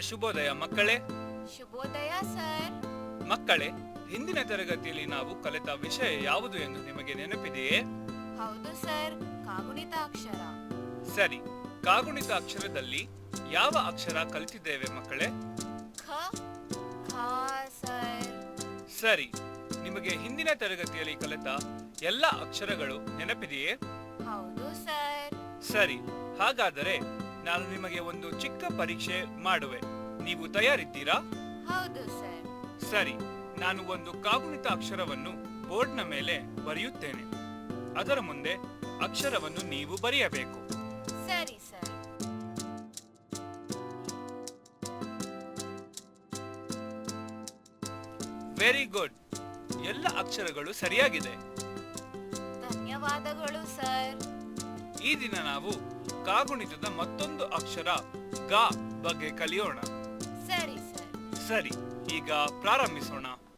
ಶುಭೋದಯ ಮಕ್ಕಳೇ. ಶುಭೋದಯ ಸರ್. ಮಕ್ಕಳೇ ಹಿಂದಿನ ತರಗತಿಯಲ್ಲಿ ನಾವು ಕಲಿತ ವಿಷಯ ಯಾವುದು ಎಂದು ನಿಮಗೆ ನೆನಪಿದೆಯೇ? ಹೌದು ಸರ್. ಕಾಗುಣಿತ ಅಕ್ಷರ ಸರಿ. ಕಾಗುಣಿತ ಅಕ್ಷರದಲ್ಲಿ ಯಾವ ಅಕ್ಷರ ಕಲಿತಿದ್ದೇವೆ ಮಕ್ಕಳೇ? ಖ ಖ ಸರ್. ಸರಿ. ನಿಮಗೆ ಹಿಂದಿನ ತರಗತಿಯಲ್ಲಿ ಕಲಿತ ಎಲ್ಲ ಅಕ್ಷರಗಳು ನೆನಪಿದೆಯೇ? ಹೌದು ಸರ್. ಸರಿ. ಹಾಗಾದರೆ ನಾನು ನಿಮಗೆ ಒಂದು ಚಿಕ್ಕ ಪರೀಕ್ಷೆ ಮಾಡುವೆ. ನೀವು ತಯಾರಿದ್ದೀರಾ? ಹೌದು ಸರ್. ಸರಿ ನಾನು ಒಂದು ಕಾಗುಣಿತ ಅಕ್ಷರವನ್ನು ಬೋರ್ಡ್ನ ಮೇಲೆ ಬರೆಯುತ್ತೇನೆ. ಅದರ ಮುಂದೆ ಅಕ್ಷರವನ್ನು ನೀವು ಬರೆಯಬೇಕು. ಸರಿ ಸರ್. Very good. ಎಲ್ಲ ಅಕ್ಷರಗಳು ಸರಿಯಾಗಿದೆ. ಧನ್ಯವಾದಗಳು ಸರ್. ಈ ದಿನ ನಾವು ಕಾಗುಣಿತದ ಮತ್ತೊಂದು ಅಕ್ಷರ ಗ ಬಗ್ಗೆ ಕಲಿಯೋಣ. ಸರಿ ಸರ್. ಈಗ ಪ್ರಾರಂಭಿಸೋಣ.